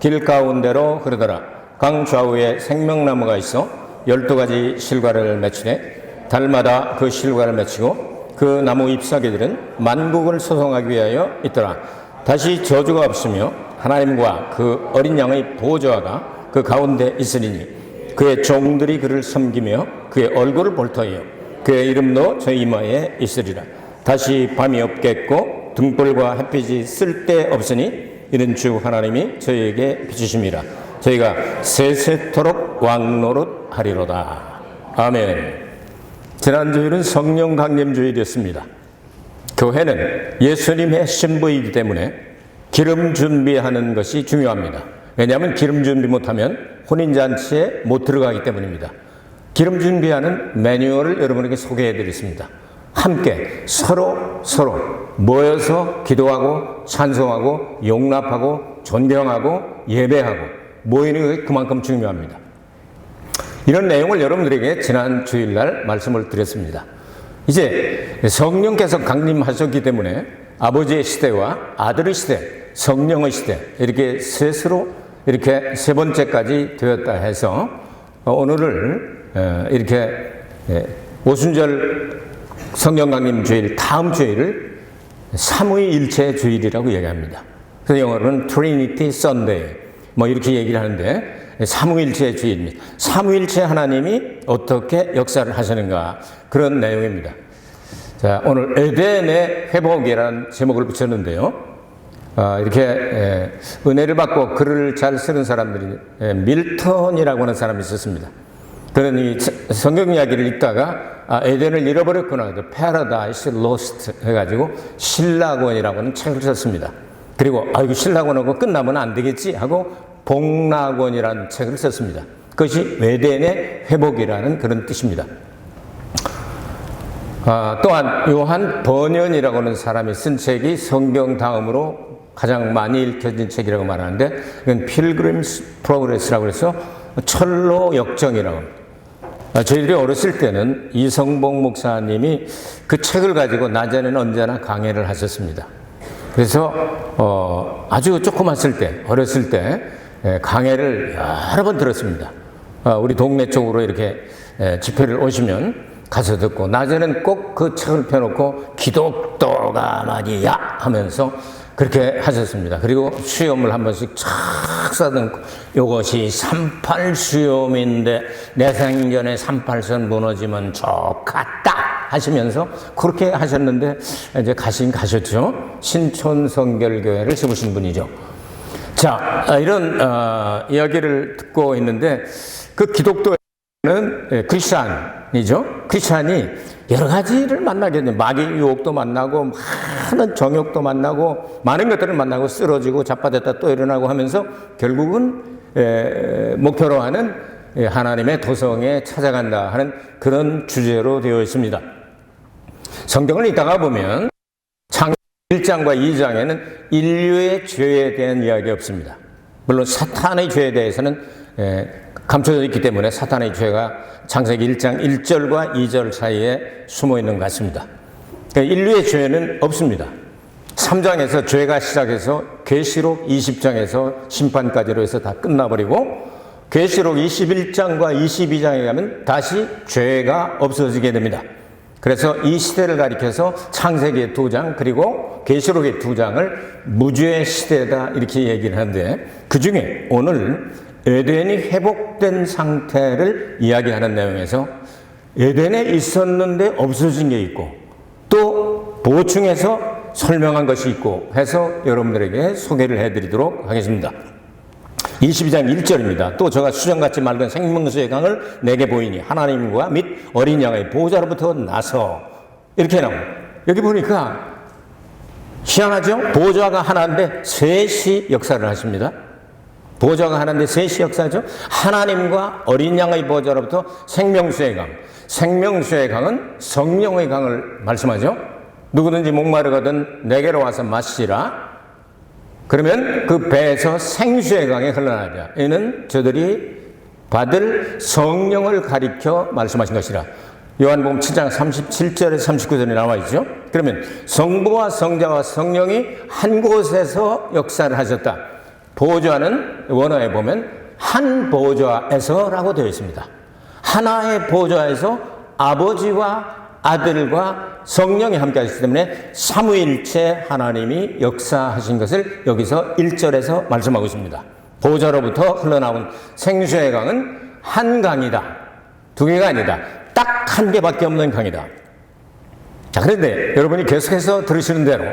길 가운데로 흐르더라. 강 좌우에 생명나무가 있어 열두 가지 실과를 맺히네. 달마다 그 실과를 맺히고 그 나무 잎사귀들은 만국을 소송하기 위하여 있더라. 다시 저주가 없으며 하나님과 그 어린 양의 보좌가 그 가운데 있으리니 그의 종들이 그를 섬기며 그의 얼굴을 볼 터이요 그의 이름도 저 이마에 있으리라. 다시 밤이 없겠고 등불과 햇빛이 쓸데 없으니 이는 주 하나님이 저희에게 비추심이라. 저희가 세세토록 왕노릇 하리로다. 아멘. 지난 주일은 성령 강림 주일이었습니다. 교회는 예수님의 신부이기 때문에 기름 준비하는 것이 중요합니다. 왜냐하면 기름 준비 못하면 혼인잔치에 못 들어가기 때문입니다. 기름 준비하는 매뉴얼을 여러분에게 소개해 드리겠습니다. 함께 서로 서로 모여서 기도하고 찬송하고 용납하고 존경하고 예배하고 모이는 것이 그만큼 중요합니다. 이런 내용을 여러분들에게 지난 주일날 말씀을 드렸습니다. 이제 성령께서 강림하셨기 때문에 아버지의 시대와 아들의 시대, 성령의 시대 이렇게 셋으로 이렇게 세 번째까지 되었다 해서 오늘을 이렇게 오순절 성령 강림 주일 다음 주일을 삼위일체 주일이라고 얘기합니다. 그래서 영어로는 Trinity Sunday 뭐 이렇게 얘기를 하는데 삼위일체 주일입니다. 삼위일체 하나님이 어떻게 역사를 하시는가 그런 내용입니다. 자, 오늘 에덴의 회복이라는 제목을 붙였는데요. 아, 이렇게 에, 은혜를 받고 글을 잘 쓰는 사람들이 에, 밀턴이라고 하는 사람이 있었습니다. 그는 이 성경 이야기를 읽다가 아, 에덴을 잃어버렸구나. Paradise Lost 해가지고 신라권이라고 하는 책을 썼습니다. 그리고 아이고 신라권하고 끝나면 안 되겠지 하고 복락원이라는 책을 썼습니다. 그것이 에덴의 회복이라는 그런 뜻입니다. 아, 또한 요한 번연이라고 하는 사람이 쓴 책이 성경 다음으로 가장 많이 읽혀진 책이라고 말하는데 이건 필그림스 프로그레스라고 해서 철로 역정이라고 합니다. 아, 저희들이 어렸을 때는 이성봉 목사님이 그 책을 가지고 낮에는 언제나 강해를 하셨습니다. 그래서 어, 아주 조그맣을 때, 어렸을 때 예, 강해를 여러 번 들었습니다. 어, 우리 동네 쪽으로 이렇게 예, 집회를 오시면 가서 듣고 낮에는 꼭 그 책을 펴놓고 기독도가 말이야 하면서 그렇게 하셨습니다. 그리고 수염을 한 번씩 촥 싸듬고 이것이 38 수염인데 내 생전에 38선 무너지면 좋겠다 하시면서 그렇게 하셨는데 이제 가신 가셨죠. 신촌 성결교회를 세우신 분이죠. 자 이런 어, 이야기를 듣고 있는데 그 기독도 는 예, 크리스찬 이죠. 크리스찬이 여러 가지를 만나겠네. 마귀 유혹도 만나고 많은 정욕도 만나고 많은 것들을 만나고 쓰러지고 자빠졌다 또 일어나고 하면서 결국은 에, 목표로 하는 예, 하나님의 도성에 찾아간다 하는 그런 주제로 되어 있습니다. 성경을 읽다가 보면 창 1장과 2장에는 인류의 죄에 대한 이야기 없습니다. 물론 사탄의 죄에 대해서는 에, 감춰져 있기 때문에 사탄의 죄가 창세기 1장 1절과 2절 사이에 숨어 있는 것 같습니다. 그러니까 인류의 죄는 없습니다. 3장에서 죄가 시작해서 계시록 20장에서 심판까지로 해서 다 끝나버리고 계시록 21장과 22장에 가면 다시 죄가 없어지게 됩니다. 그래서 이 시대를 가리켜서 창세기의 두 장 그리고 계시록의 두 장을 무죄의 시대다 이렇게 얘기를 하는데 그 중에 오늘 에덴이 회복된 상태를 이야기하는 내용에서 에덴에 있었는데 없어진 게 있고 또 보충해서 설명한 것이 있고 해서 여러분들에게 소개를 해드리도록 하겠습니다. 22장 1절입니다. 또 저가 수정같이 맑은 생명수의 강을 내게 보이니 하나님과 및 어린 양의 보호자로부터 나서 이렇게 나옵니다. 여기 보니까 희한하죠? 보호자가 하나인데 셋이 역사를 하십니다. 보좌가 하나인데 셋이 역사죠. 하나님과 어린 양의 보좌로부터 생명수의 강. 생명수의 강은 성령의 강을 말씀하죠. 누구든지 목마르거든 내게로 와서 마시라. 그러면 그 배에서 생수의 강이 흘러나자. 이는 저들이 받을 성령을 가리켜 말씀하신 것이라. 요한복음 7장 37절에 39절에 나와 있죠. 그러면 성부와 성자와 성령이 한 곳에서 역사를 하셨다. 보좌는 원어에 보면 한 보좌에서라고 되어 있습니다. 하나의 보좌에서 아버지와 아들과 성령이 함께 하시기 때문에 삼위일체 하나님이 역사하신 것을 여기서 1절에서 말씀하고 있습니다. 보좌로부터 흘러나온 생수의 강은 한 강이다. 두 개가 아니다. 딱 한 개밖에 없는 강이다. 자, 그런데 여러분이 계속해서 들으시는 대로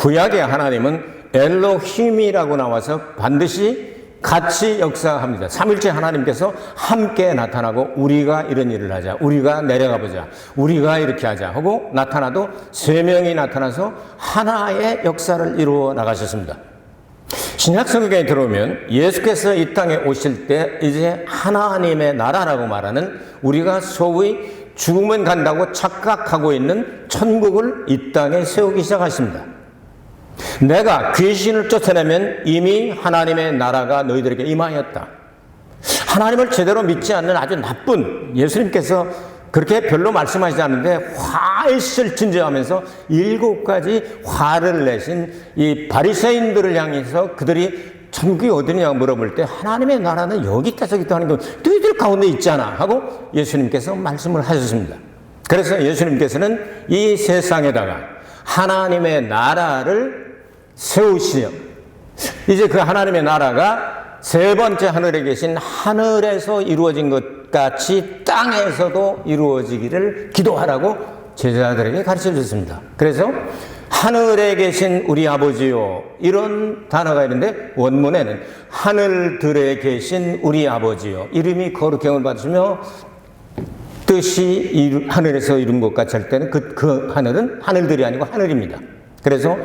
구약의 하나님은 엘로힘이라고 나와서 반드시 같이 역사합니다. 삼일째 하나님께서 함께 나타나고 우리가 이런 일을 하자. 우리가 내려가 보자. 우리가 이렇게 하자. 하고 나타나도 세 명이 나타나서 하나의 역사를 이루어 나가셨습니다. 신약 성경에 들어오면 예수께서 이 땅에 오실 때 이제 하나님의 나라라고 말하는 우리가 소위 죽으면 간다고 착각하고 있는 천국을 이 땅에 세우기 시작하십니다. 내가 귀신을 쫓아내면 이미 하나님의 나라가 너희들에게 임하였다. 하나님을 제대로 믿지 않는 아주 나쁜 예수님께서 그렇게 별로 말씀하시지 않는데 화일실 진정하면서 일곱 가지 화를 내신 이 바리새인들을 향해서 그들이 천국이 어디냐고 물어볼 때 하나님의 나라는 여기 있다 하는 거 너희들 가운데 있잖아 하고 예수님께서 말씀을 하셨습니다. 그래서 예수님께서는 이 세상에다가 하나님의 나라를 세우시오. 이제 그 하나님의 나라가 세 번째 하늘에 계신 하늘에서 이루어진 것 같이 땅에서도 이루어지기를 기도하라고 제자들에게 가르쳐 줬습니다. 그래서 하늘에 계신 우리 아버지요. 이런 단어가 있는데 원문에는 하늘들에 계신 우리 아버지요. 이름이 거룩형을 받으시며 뜻이 하늘에서 이룬 것 같이 할 때는 그, 그 하늘은 하늘들이 아니고 하늘입니다. 그래서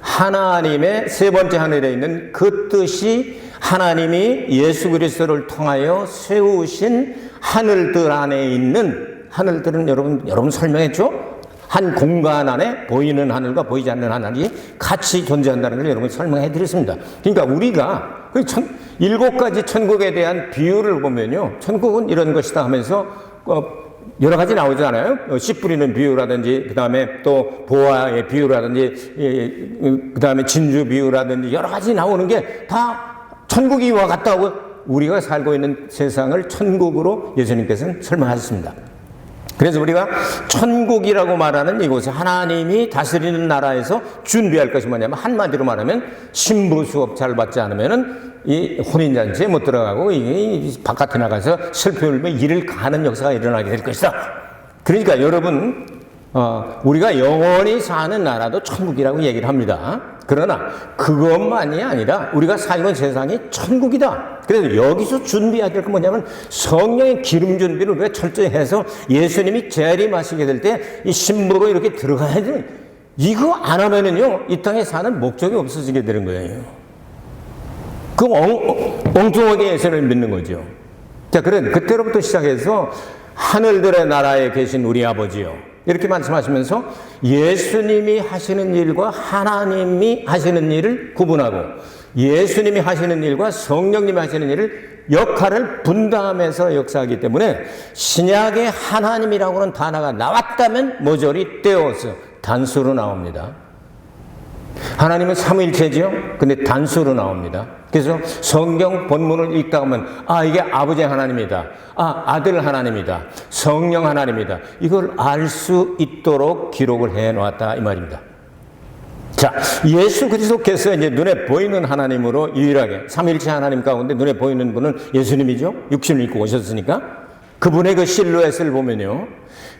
하나님의 세 번째 하늘에 있는 그 뜻이 하나님이 예수 그리스도를 통하여 세우신 하늘들 안에 있는 하늘들은 여러분 여러분 설명했죠? 한 공간 안에 보이는 하늘과 보이지 않는 하늘이 같이 존재한다는 걸 여러분 설명해 드렸습니다. 그러니까 우리가 그 천, 일곱 가지 천국에 대한 비유를 보면요. 천국은 이런 것이다 하면서 어, 여러 가지 나오잖아요. 씨 뿌리는 비유라든지, 그 다음에 또 보아의 비유라든지, 그 다음에 진주 비유라든지 여러 가지 나오는 게 다 천국이와 같다고 우리가 살고 있는 세상을 천국으로 예수님께서는 설명하셨습니다. 그래서 우리가 천국이라고 말하는 이곳에 하나님이 다스리는 나라에서 준비할 것이 뭐냐면 한마디로 말하면 신부 수업 잘 받지 않으면은 이 혼인잔치에 못 들어가고 이 바깥에 나가서 슬피 울며 일을 가는 역사가 일어나게 될 것이다. 그러니까 여러분 어, 우리가 영원히 사는 나라도 천국이라고 얘기를 합니다. 그러나 그것만이 아니라 우리가 살고 세상이 천국이다. 그래서 여기서 준비해야 될 건 뭐냐면 성령의 기름 준비를 우리가 철저히 해서 예수님이 재림하시게 될 때 이 신부로 이렇게 들어가야 돼. 이거 안 하면은요, 이 땅에 사는 목적이 없어지게 되는 거예요. 그 엉, 엉뚱하게 예수를 믿는 거죠. 자, 그런 그때로부터 시작해서 하늘들의 나라에 계신 우리 아버지요. 이렇게 말씀하시면서 예수님이 하시는 일과 하나님이 하시는 일을 구분하고 예수님이 하시는 일과 성령님이 하시는 일을 역할을 분담해서 역사하기 때문에 신약의 하나님이라고 하는 단어가 나왔다면 모조리 떼어서 단수로 나옵니다. 하나님은 삼일체지요? 근데 단수로 나옵니다. 그래서 성경 본문을 읽다 보면, 아, 이게 아버지 하나님이다. 아, 아들 하나님이다. 성령 하나님이다. 이걸 알 수 있도록 기록을 해 놓았다. 이 말입니다. 자, 예수 그리스도께서 이제 눈에 보이는 하나님으로 유일하게, 삼일체 하나님 가운데 눈에 보이는 분은 예수님이죠? 육신을 입고 오셨으니까. 그분의 그 실루엣을 보면요.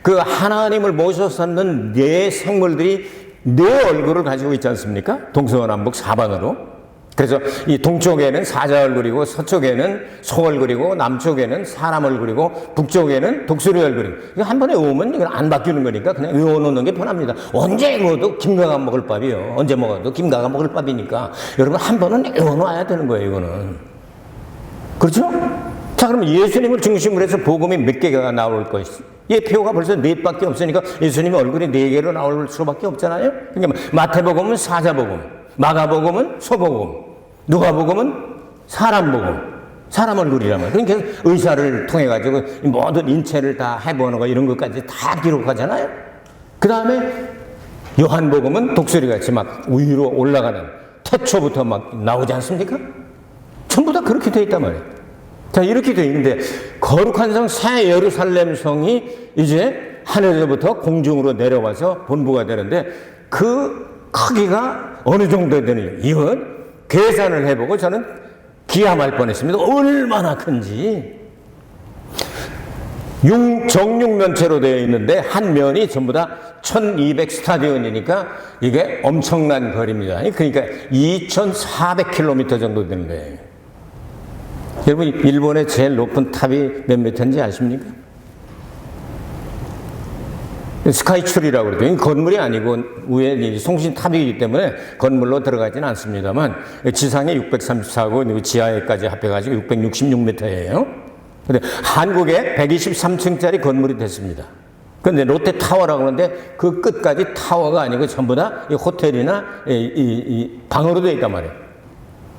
그 하나님을 모셔서는 네 생물들이 네 얼굴을 가지고 있지 않습니까? 동서남북 사방으로. 그래서 이 동쪽에는 사자 얼굴이고 서쪽에는 소 얼굴이고 남쪽에는 사람 얼굴이고 북쪽에는 독수리 얼굴이고 이거 한 번에 외우면 이건 안 바뀌는 거니까 그냥 외워놓는 게 편합니다. 언제 먹어도 김가가 먹을 밥이요. 언제 먹어도 김가가 먹을 밥이니까 여러분 한 번은 외워놔야 되는 거예요. 이거는 그렇죠? 자 그러면 예수님을 중심으로 해서 복음이 몇 개가 나올 것이 예표가 벌써 넷밖에 없으니까 예수님의 얼굴이 네 개로 나올 수밖에 없잖아요. 그러니까 마태복음은 사자복음, 마가복음은 소복음, 누가복음은 사람복음. 사람 얼굴이라면 그러니까 의사를 통해 가지고 모든 인체를 다 해보는 거 이런 것까지 다 기록하잖아요. 그 다음에 요한복음은 독수리 같이 막 위로 올라가는 태초부터 막 나오지 않습니까? 전부 다 그렇게 돼 있단 말이에요. 자, 이렇게 돼 있는데, 거룩한 성 새 예루살렘 성이 이제 하늘에서부터 공중으로 내려와서 본부가 되는데, 그 크기가 어느 정도 되느냐. 이건 계산을 해보고 저는 기함할 뻔했습니다. 얼마나 큰지. 융, 정육면체로 되어 있는데 한 면이 전부 다 1200 스타디온이니까 이게 엄청난 거리입니다. 그러니까 2400km 정도 되는 거예요. 여러분, 일본의 제일 높은 탑이 몇 미터인지 아십니까? 스카이출이라고 그러죠. 이 건물이 아니고 위에 송신탑이기 때문에 건물로 들어가지는 않습니다만 지상에 634고 지하에까지 합해가지고 666m예요. 근데 한국에 123층짜리 건물이 됐습니다. 근데 롯데 타워라고 하는데 그 끝까지 타워가 아니고 전부 다 호텔이나 방으로 되어 있단 말이에요.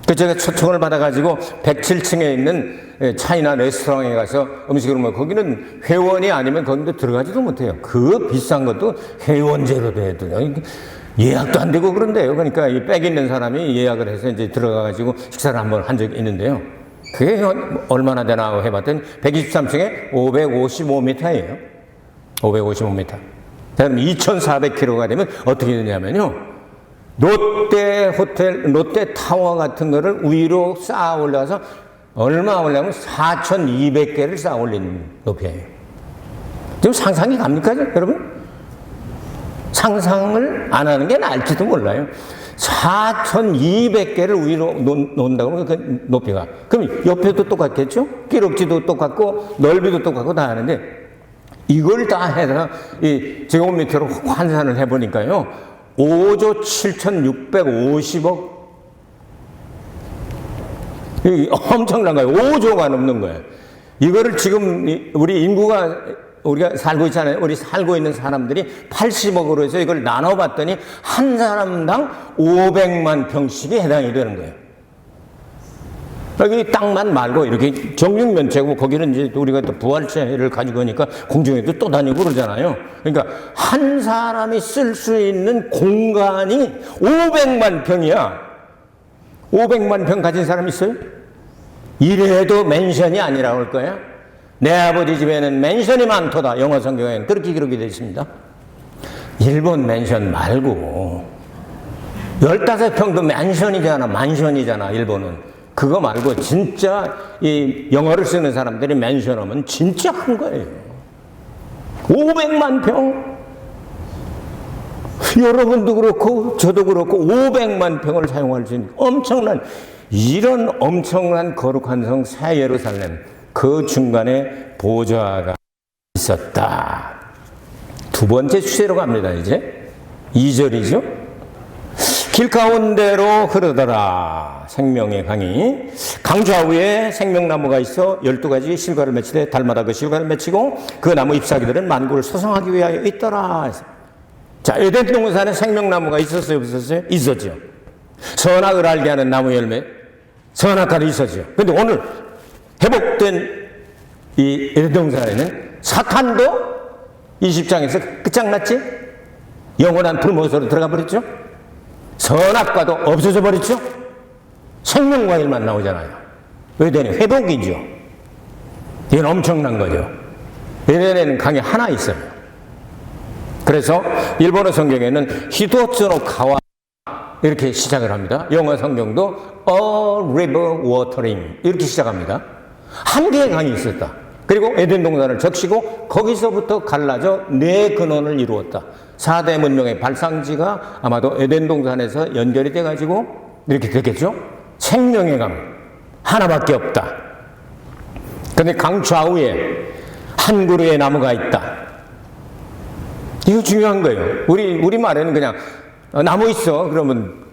그 제가 초청을 받아가지고 107층에 있는 차이나 레스토랑에 가서 음식을 먹어 거기는 회원이 아니면 거기도 들어가지도 못해요. 그 비싼 것도 회원제로 돼도 예약도 안 되고 그런데요. 그러니까 이백 있는 사람이 예약을 해서 이제 들어가가지고 식사를 한번 한 적이 있는데요. 그게 얼마나 되나 해봤더니 123층에 555m예요. 555m. 그럼 2,400km가 되면 어떻게 되냐면요. 롯데 호텔, 롯데 타워 같은 거를 위로 쌓아 올려서 얼마 올려면 4,200개를 쌓아 올린 높이에요. 지금 상상이 갑니까, 여러분? 상상을 안 하는 게 나을지도 몰라요. 4,200개를 위로 놓는다고 그러면 그 높이가. 그럼 옆에도 똑같겠죠? 기록지도 똑같고, 넓이도 똑같고 다 하는데, 이걸 다 해서 이 제곱미터로 환산을 해보니까요. 5조 7,650억. 이 엄청난 거예요. 5조가 넘는 거예요. 이거를 지금 우리 인구가 우리가 살고 있잖아요. 우리 살고 있는 사람들이 80억으로 해서 이걸 나눠봤더니 한 사람당 500만 평씩이 해당이 되는 거예요. 여기 땅만 말고 이렇게 정육면체고 거기는 이제 우리가 또 부활체를 가지고 오니까 공중에도 또 다니고 그러잖아요. 그러니까 한 사람이 쓸 수 있는 공간이 500만 평이야. 500만 평 가진 사람 있어요? 이래도 맨션이 아니라고 할 거야. 내 아버지 집에는 맨션이 많도다. 영어 성경에는 그렇게 기록이 되어 있습니다. 일본 맨션 말고 15평도 맨션이잖아. 만션이잖아. 일본은. 그거 말고 진짜 이 영어를 쓰는 사람들이 맨션하면 진짜 큰 거예요. 500만 평. 여러분도 그렇고 저도 그렇고 500만 평을 사용할 수 있는 엄청난 이런 엄청난 거룩한 성 새 예루살렘 그 중간에 보좌가 있었다. 두 번째 주제로 갑니다, 이제. 2절이죠. 길 가운데로 흐르더라. 생명의 강이. 강 좌우에 생명나무가 있어 12가지 실과를 맺히되 달마다 그 실과를 맺히고 그 나무 잎사귀들은 만국을 소성하기 위하여 있더라. 자, 에덴 동산에 생명나무가 있었어요, 없었어요? 있었죠. 선악을 알게 하는 나무 열매, 선악과도 있었죠. 근데 오늘 회복된 이 에덴 동산에는 사탄도 20장에서 끝장났지? 영원한 불모소로 들어가 버렸죠? 선악과도 없어져 버렸죠? 생명과 일만 나오잖아요. 에덴이 회복이죠. 이건 엄청난 거죠. 에덴에는 강이 하나 있어요. 그래서 일본어 성경에는 히도츠노 가와 이렇게 시작을 합니다. 영어 성경도 a river watering 이렇게 시작합니다. 한 개의 강이 있었다. 그리고 에덴 동산을 적시고 거기서부터 갈라져 네 근원을 이루었다. 4대 문명의 발상지가 아마도 에덴 동산에서 연결이 돼 가지고 이렇게 되겠죠? 생명의 강 하나밖에 없다. 근데 강 좌우에 한 그루의 나무가 있다. 이거 중요한 거예요. 우리, 우리 말에는 그냥, 어, 나무 있어. 그러면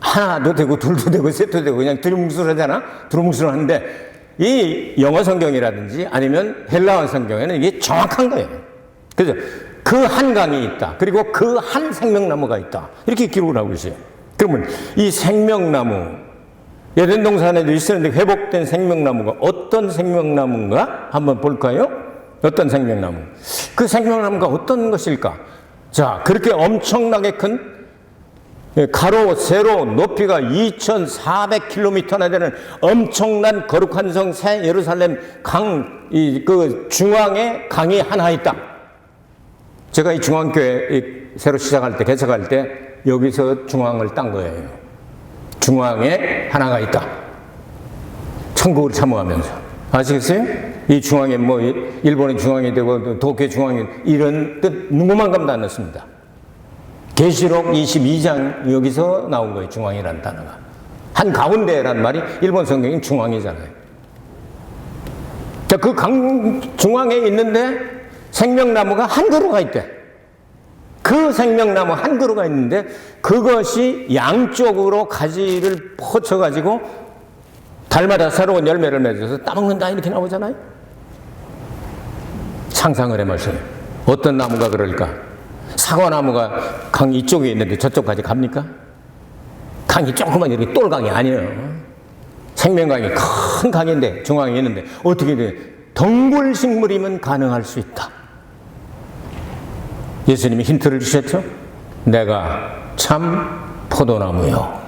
하나도 되고, 둘도 되고, 셋도 되고, 그냥 두루뭉술하잖아? 두루뭉술한데, 이 영어 성경이라든지 아니면 헬라어 성경에는 이게 정확한 거예요. 그래서 그 한 강이 있다. 그리고 그 한 생명나무가 있다. 이렇게 기록을 하고 있어요. 그러면 이 생명나무, 예덴 동산에도 있었는데 회복된 생명나무가 어떤 생명나무인가 한번 볼까요? 어떤 생명나무? 그 생명나무가 어떤 것일까? 자, 그렇게 엄청나게 큰 예, 가로 세로 높이가 2,400km나 되는 엄청난 거룩한 성새 예루살렘 강, 이, 그 중앙에 강이 하나 있다. 제가 이 중앙교회 이 새로 시작할 때, 개척할 때 여기서 중앙을 딴 거예요. 중앙에 하나가 있다. 천국을 참모하면서. 아시겠어요? 이 중앙에 뭐 일본의 중앙이 되고 도쿄 중앙이 이런 뜻 누구만 감도 안 넣습니다. 계시록 22장 여기서 나온 거예요. 중앙이라는 단어가. 한 가운데란 말이 일본 성경인 중앙이잖아요. 자, 그 강 중앙에 있는데 생명나무가 한 그루가 있대. 그 생명나무 한 그루가 있는데 그것이 양쪽으로 가지를 뻗쳐가지고 달마다 새로운 열매를 맺어서 따먹는다 이렇게 나오잖아요. 상상을 해보세요. 어떤 나무가 그럴까? 사과나무가 강 이쪽에 있는데 저쪽까지 갑니까? 강이 조그만 이렇게 똘강이 아니에요. 생명강이 큰 강인데 중앙에 있는데 어떻게 돼? 덩굴 식물이면 가능할 수 있다. 예수님이 힌트를 주셨죠? 내가 참 포도나무요.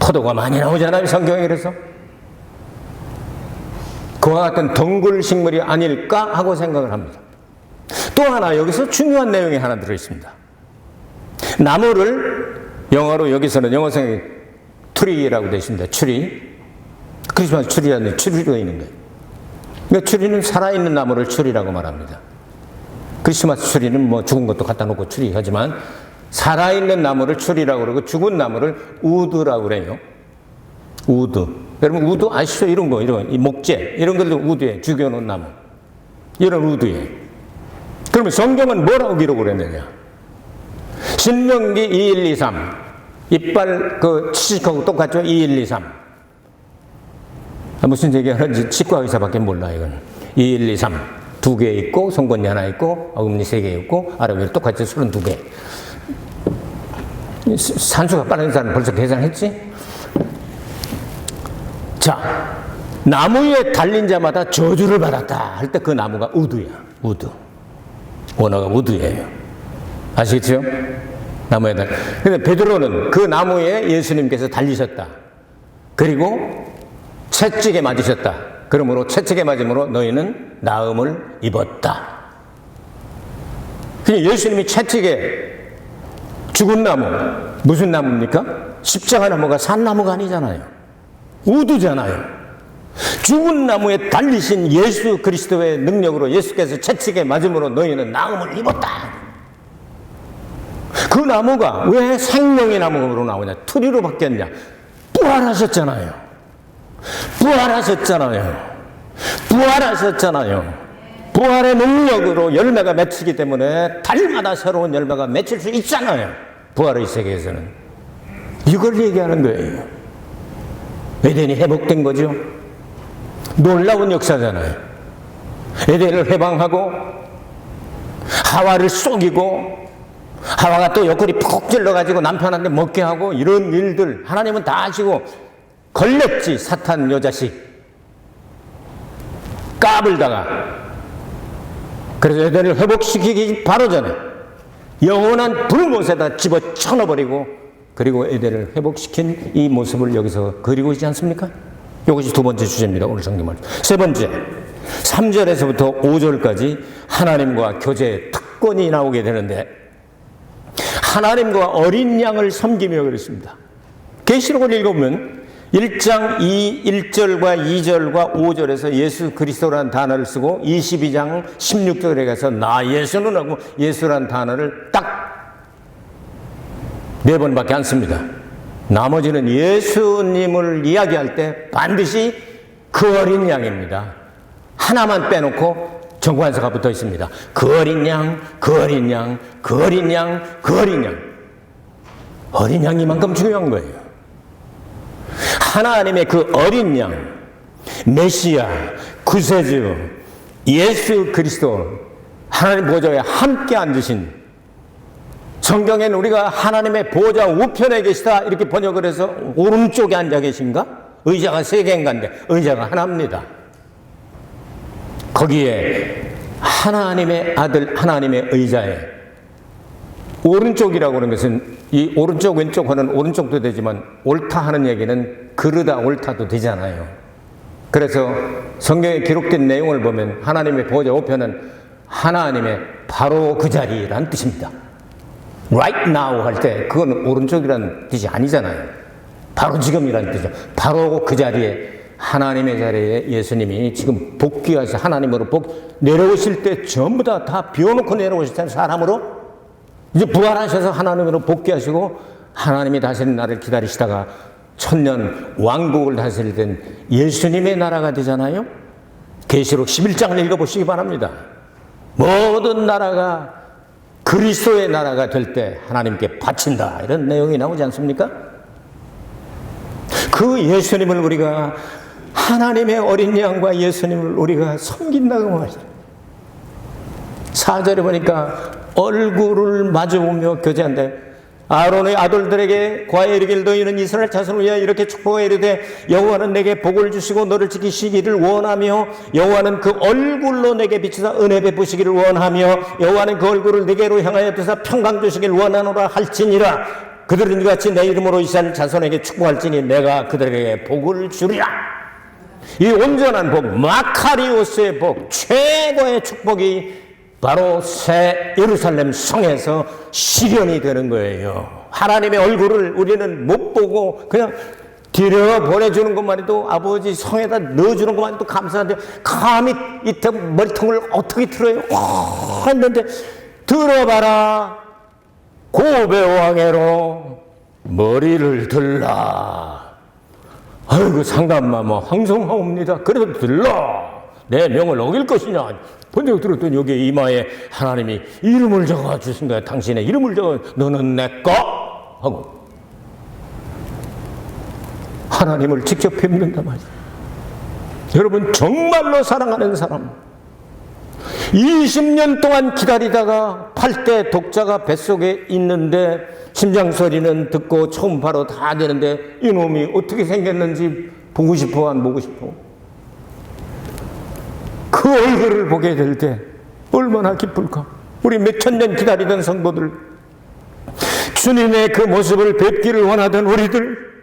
포도가 많이 나오잖아요, 성경에 그래서. 그와 같은 덩굴 식물이 아닐까 하고 생각을 합니다. 또 하나 여기서 중요한 내용이 하나 들어 있습니다. 나무를 영어로 여기서는 영어성이 트리라고 되어 있습니다. 추리. 크리스마스 추리라는 추리로 있는 거예요. 그러니까 추리는 살아있는 나무를 추리라고 말합니다. 크리스마스 추리는 뭐 죽은 것도 갖다 놓고 추리하지만 살아있는 나무를 추리라고 그러고 죽은 나무를 우드라고 그래요. 우드. 여러분 우드 아시죠? 이런 거, 이런 이 목재 이런 것도 우드에 죽여놓은 나무. 이런 우드에. 그러면 성경은 뭐라고 기록을 했느냐? 신명기 2, 1, 2, 3. 이빨 그 치식하고 똑같죠? 2, 1, 2, 3. 무슨 얘기하는지 치과 의사밖에 몰라 이건. 2, 1, 2, 3. 두 개 있고 송곳니 하나 있고 어금니 세 개 있고 아래 위 똑같이 술은 두 개. 산수가 빠른 사람 벌써 계산했지? 자, 나무 에 달린 자마다 저주를 받았다 할 때 그 나무가 우드야. 우드. 원어가 우드예요. 아시겠죠? 나무에 달. 근데 베드로는 그 나무에 예수님께서 달리셨다. 그리고 채찍에 맞으셨다. 그러므로 채찍에 맞음으로 너희는 나음을 입었다. 그냥 예수님이 채찍에 죽은 나무 무슨 나무입니까? 십자가 나무가 산 나무가 아니잖아요. 우두잖아요. 죽은 나무에 달리신 예수 그리스도의 능력으로 예수께서 채찍에 맞음으로 너희는 나음을 입었다. 그 나무가 왜 생명의 나무로 나오냐? 트리로 바뀌었냐? 부활하셨잖아요. 부활하셨잖아요. 부활하셨잖아요. 부활의 능력으로 열매가 맺히기 때문에 달마다 새로운 열매가 맺힐 수 있잖아요. 부활의 세계에서는. 이걸 얘기하는 거예요. 에덴이 회복된 거죠. 놀라운 역사잖아요. 에덴을 해방하고 하와를 속이고 하와가 또 옆구리 푹 찔러가지고 남편한테 먹게 하고 이런 일들 하나님은 다 아시고 걸렸지 사탄 여자식 까불다가 그래서 에덴을 회복시키기 바로 전에 영원한 불못에다 집어 쳐 넣어버리고 그리고 에덴을 회복시킨 이 모습을 여기서 그리고 있지 않습니까? 이것이 두 번째 주제입니다. 오늘 성경 말씀. 세 번째, 3절에서부터 5절까지 하나님과 교제의 특권이 나오게 되는데 하나님과 어린 양을 섬기며 그랬습니다. 계시록을 읽어보면 1장 2, 1절과 2절과 5절에서 예수 그리스도라는 단어를 쓰고 22장 16절에 가서 나 예수는 하고 예수라는 단어를 딱 네 번밖에 안 씁니다. 나머지는 예수님을 이야기할 때 반드시 그 어린 양입니다. 하나만 빼놓고 정관사가 붙어 있습니다. 그 어린 양, 그 어린 양, 그 어린 양, 그 어린 양. 어린 양이만큼 중요한 거예요. 하나님의 그 어린 양, 메시아, 구세주, 예수 그리스도, 하나님 보좌에 함께 앉으신 성경에는 우리가 하나님의 보좌 우편에 계시다 이렇게 번역을 해서 오른쪽에 앉아 계신가? 의자가 세 개인가인데 의자가 하나입니다. 거기에 하나님의 아들 하나님의 의자에 오른쪽이라고 하는 것은 이 오른쪽 왼쪽 하는 오른쪽도 되지만 옳다 하는 얘기는 그르다 옳다도 되잖아요. 그래서 성경에 기록된 내용을 보면 하나님의 보좌 우편은 하나님의 바로 그 자리란 뜻입니다. right now 할 때 그건 오른쪽이라는 뜻이 아니잖아요. 바로 지금이라는 뜻이죠. 바로 그 자리에 하나님의 자리에 예수님이 지금 복귀하셔 하나님으로 복 내려오실 때 전부 다 다 비워놓고 내려오실 때 사람으로 이제 부활하셔서 하나님으로 복귀하시고 하나님이 다스리는 날을 기다리시다가 천년 왕국을 다스릴 땐 예수님의 나라가 되잖아요. 계시록 11장을 읽어보시기 바랍니다. 모든 나라가 그리스도의 나라가 될 때 하나님께 바친다 이런 내용이 나오지 않습니까? 그 예수님을 우리가 하나님의 어린 양과 예수님을 우리가 섬긴다고 말이죠. 사절에 보니까 얼굴을 마주보며 교제한다. 아론의 아들들에게 과에 이르길 너희는 이스라엘 자손을 위하여 이렇게 축복하여 이르되 여호와는 내게 복을 주시고 너를 지키시기를 원하며 여호와는 그 얼굴로 내게 비치사 은혜 베푸시기를 원하며 여호와는 그 얼굴을 내게로 향하여 드사 평강 주시기를 원하노라 할지니라 그들은 이같이 내 이름으로 이스라엘 자손에게 축복할지니 내가 그들에게 복을 주리라 이 온전한 복 마카리오스의 복 최고의 축복이 바로 새 예루살렘 성에서 실현이 되는 거예요. 하나님의 얼굴을 우리는 못 보고 그냥 들여 보내주는 것만 해도 아버지 성에다 넣어주는 것만 해도 감사한데 감히 이때 머리통을 어떻게 들어요? 와 했는데 들어봐라 고배왕해로 머리를 들라 아이고 상담마 뭐 황송하옵니다 그래도 들라 내 명을 어길 것이냐. 번쩍 들었더니 여기 이마에 하나님이 이름을 적어 주신 거야. 당신의 이름을 적어 너는 내 거. 하고. 하나님을 직접 뵙는다 말이야. 여러분 정말로 사랑하는 사람. 20년 동안 기다리다가 팔때 독자가 뱃속에 있는데 심장 소리는 듣고 처음 바로 다 되는데 이놈이 어떻게 생겼는지 보고 싶어 안 보고 싶어 그 얼굴을 보게 될 때 얼마나 기쁠까? 우리 몇 천 년 기다리던 성도들. 주님의 그 모습을 뵙기를 원하던 우리들.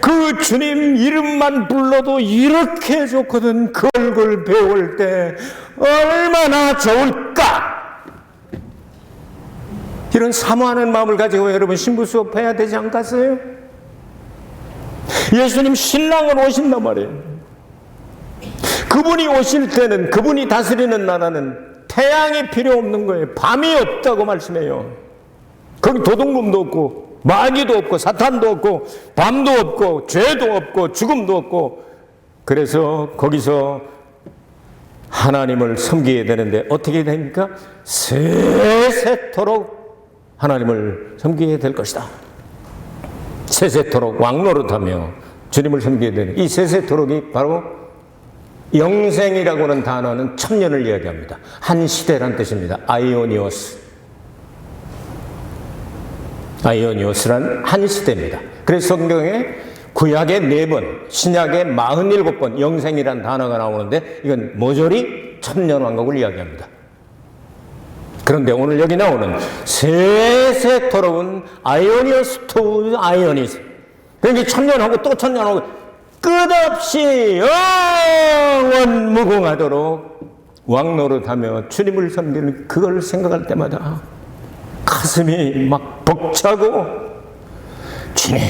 그 주님 이름만 불러도 이렇게 좋거든 그 얼굴 배울 때 얼마나 좋을까? 이런 사모하는 마음을 가지고 여러분 신부 수업해야 되지 않겠어요? 예수님 신랑은 오신단 말이에요 그분이 오실 때는 그분이 다스리는 나라는 태양이 필요 없는 거예요 밤이 없다고 말씀해요 거기 도둑놈도 없고 마귀도 없고 사탄도 없고 밤도 없고 죄도 없고 죽음도 없고 그래서 거기서 하나님을 섬기게 되는데 어떻게 됩니까? 세세토록 하나님을 섬기게 될 것이다. 세세토록 왕노릇하며 주님을 섬기게 되는 이 세세토록이 바로 영생이라고 하는 단어는 천년을 이야기합니다. 한 시대란 뜻입니다. 아이오니오스. 아이오니오스란 한 시대입니다. 그래서 성경에 구약의 네 번, 신약의 47번 영생이란 단어가 나오는데 이건 모조리 천년 왕국을 이야기합니다. 그런데 오늘 여기 나오는 세세토록은 아이오니오스 투 아이오니스. 그러니까 천년하고 또 천년하고 끝없이 영원 무궁하도록 왕노릇하며 주님을 섬기는 그걸 생각할 때마다 가슴이 막 벅차고 주님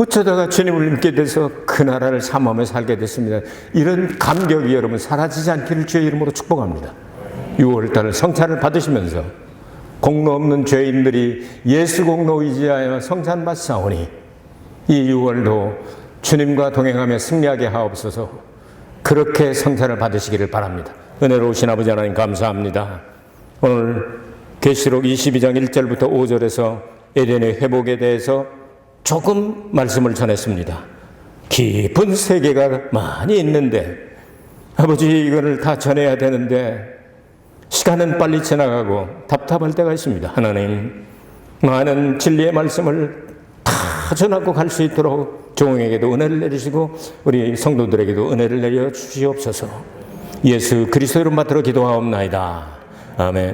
어쩌다가 주님을 믿게 돼서 그 나라를 사모하며 살게 됐습니다. 이런 감격이 여러분 사라지지 않기를 주의 이름으로 축복합니다. 6월달을 성찬을 받으시면서 공로 없는 죄인들이 예수 공로 의지하여 성찬 받사오니 이 6월도 주님과 동행하며 승리하게 하옵소서 그렇게 성찬을 받으시기를 바랍니다. 은혜로우신 아버지 하나님 감사합니다. 오늘 계시록 22장 1절부터 5절에서 에덴의 회복에 대해서 조금 말씀을 전했습니다. 깊은 세계가 많이 있는데 아버지 이거를 다 전해야 되는데 시간은 빨리 지나가고 답답할 때가 있습니다. 하나님 많은 진리의 말씀을 다 전하고 갈 수 있도록 종에게도 은혜를 내리시고 우리 성도들에게도 은혜를 내려 주시옵소서. 예수 그리스도 이름 받들어 기도하옵나이다. 아멘.